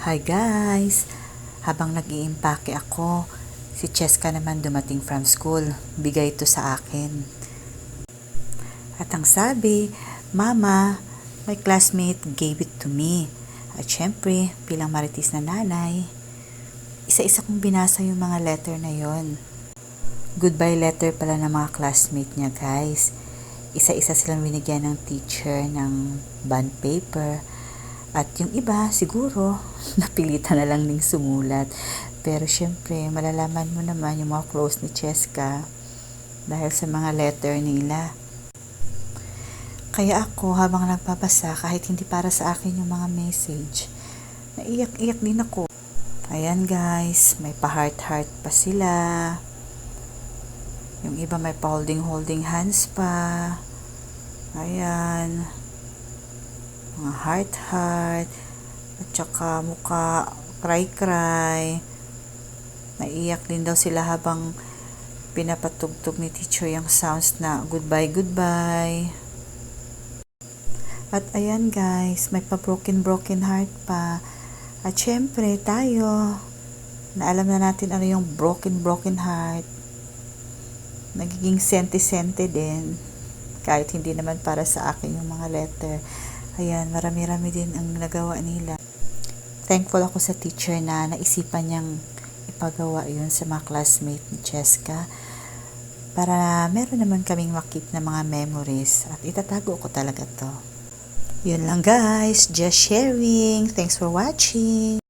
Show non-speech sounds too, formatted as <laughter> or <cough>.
Hi guys! Habang nag iimpake ako, si Cheska naman dumating from school. Bigay ito sa akin. At ang sabi, Mama, my classmate gave it to me. At syempre, bilang maritis na nanay, isa-isa kong binasa yung mga letter na yon. Goodbye letter pala ng mga classmate niya guys. Isa-isa silang binigyan ng teacher ng bond paper. At yung iba, siguro, <laughs> napilitan na lang ning sumulat. Pero syempre, malalaman mo naman yung mga close ni Cheska dahil sa mga letter nila. Kaya ako, habang nagbabasa, kahit hindi para sa akin yung mga message, naiyak-iyak din ako. Ayan guys, may pa-heart-heart pa sila. Yung iba may pa-holding-holding hands pa. Ayan. Mga heart-heart. At saka mukha cry-cry. Naiyak din daw sila habang pinapatugtog ni teacher yung sounds na goodbye, goodbye. At ayan guys, may pa-broken broken heart pa. At syempre tayo, na alam na natin ano yung broken broken heart. Nagiging sente-sente din. Kahit hindi naman para sa akin yung mga letter. Ayan, marami-rami din ang nagawa nila. Thankful ako sa teacher na naisipan niyang ipagawa yun sa mga classmate ni Cheska para meron naman kaming makip na mga memories at itatago ko talaga to. Yun lang guys, just sharing. Thanks for watching.